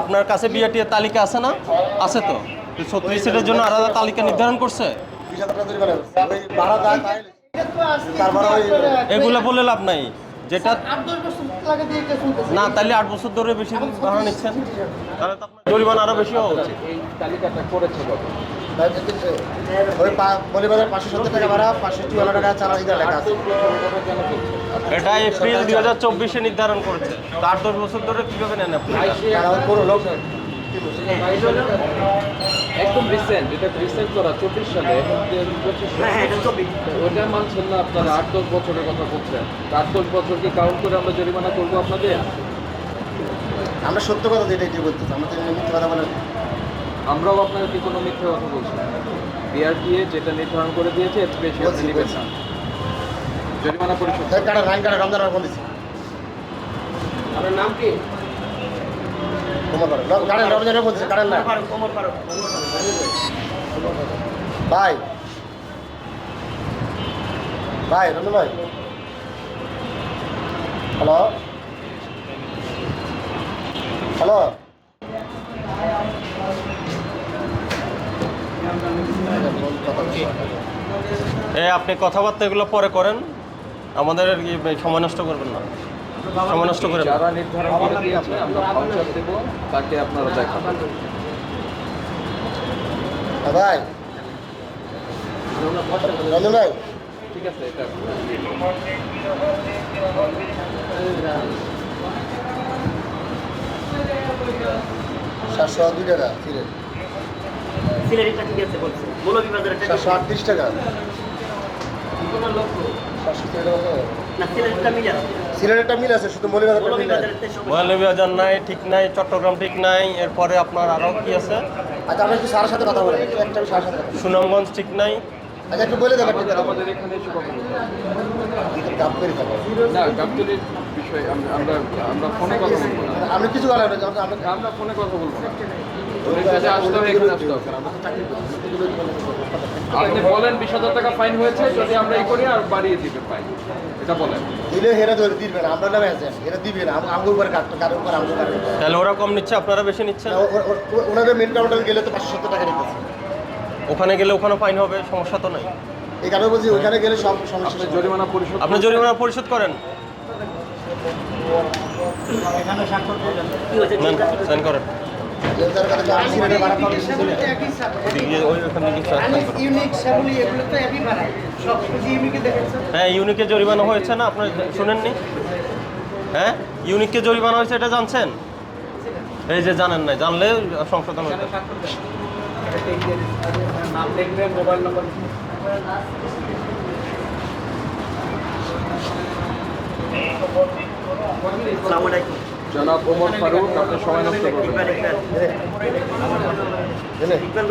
আপনার কাছে বিআরটির তালিকা আছে না? আছে তো? ছত্রিশ সিটের জন্য আলাদা তালিকা নির্ধারণ করছে? এগুলো বলে লাভ নাই। যেটা না তাহলে আট বছর ধরে বেশি ভাড়া নিচ্ছেন। তাহলে জরিমানা আরও বেশি হওয়া উচিত তালিকাটা করেছে ওই বলিবাজার পাঁচশো সত্তর টাকা ভাড়া পাঁচশো চুয়ান্ন টাকা লেখা আছে। এটা এপ্রিল দুই হাজার চব্বিশে নির্ধারণ করেছে। আট দশ বছর ধরে কীভাবে নেন আপনি? কোনো লোক। একদম রিসেন্ট এটা রিসেন্ট করা চব্বিশ সালে। ওটা মানছেন না আপনারা আট দশ বছরের কথা বলছেন। আট দশ বছরকে কাউন্ট করে আমরা জরিমানা করব আপনাদের? আমরা সত্য কথা যেটা এটি বলতেছি আমরা মিথ্যে কথা বলে আমরাও আপনাদেরকে কোনো মিথ্যে কথা বলছি? বিআরটিএ যেটা নির্ধারণ করে দিয়েছে এর বলছি, নেবেন। না। জরিমানা পরিশোধ হ্যাঁ আপনার নাম কি? ভাই। ভাই রমজান ভাই। হ্যালো? হ্যালো? এ আপনি কথাবার্তা এগুলো পরে করেন। আমাদের আর কি সময় নষ্ট করবেন না। সময় নষ্ট। যারা নির্ধারণ করে দিয়েছে আমরা ভাউচার দেব তাকে আপনারা দেখাবেন। হ্যাঁ, ভাই। রমজান ভাই। ঠিক আছে এটা সাতশো দুই টাকা সিলেট সিলেরিটা ঠিক আছে বলছে। মৌলভীবাজারের সাতশো আটত্রিশ টাকা। সাতশো তিন টাকা। হবে। না সিলেরিটা মিলে আছে। সিলেটেরটা মিল আছে শুধু মলিবাজারটা মিল আছে মৌলভীবাজারের তো সব নাই ঠিক নাই চট্টগ্রাম ঠিক নাই এরপরে আপনার আরও কি আছে? আচ্ছা আমরা একটু সারের সাথে কথা বলেন একটু একটা সারের সাথে সুনামগঞ্জ ঠিক নাই। আচ্ছা একটু বলে দেবেন একটু আমাদের এখানে না গাবতলির বিষয়ে আমরা আমরা আমরা ফোনে কথা বলব না। কিছু আমরা ফোনে কথা বলব না আপনি বলেন বিশ হাজার টাকা ফাইন হয়েছে যদি আমরা এই করি আর বাড়িয়ে দিবে ফাইন এটা বলেন। দিলে হেরা ধরে দিবেন আপনার নামে আছে হেরা দিবেন আম- আমগুর উপরে কাটতো কারোর উপর আমগুর তাহলে ওরা কম নিচ্ছে আপনারা বেশি নিচ্ছেন? ওনাদের মেন কাউন্টারে গেলে তো পাঁচশো সত্তর টাকা নিতেছে ওখানে গেলে ওখানে ফাইন হবে সমস্যা তো নাই। এই কারণে বলছি ওখানে গেলে সব সমস্যা জরিমানা পরিশোধ আপনি জরিমানা পরিশোধ করেন। সাইন করেন। হ্যাঁ ইউনিকে জরিমানা হয়েছে না? আপনার শুনেননি? হ্যাঁ? ইউনিককে জরিমানা হয়েছে, এটা জানছেন? এই যে জানেন না জানলে সংশোধন হতো নাম জনাব ওমর ফারুক আপনি সময় নষ্ট করবেন ইকবাল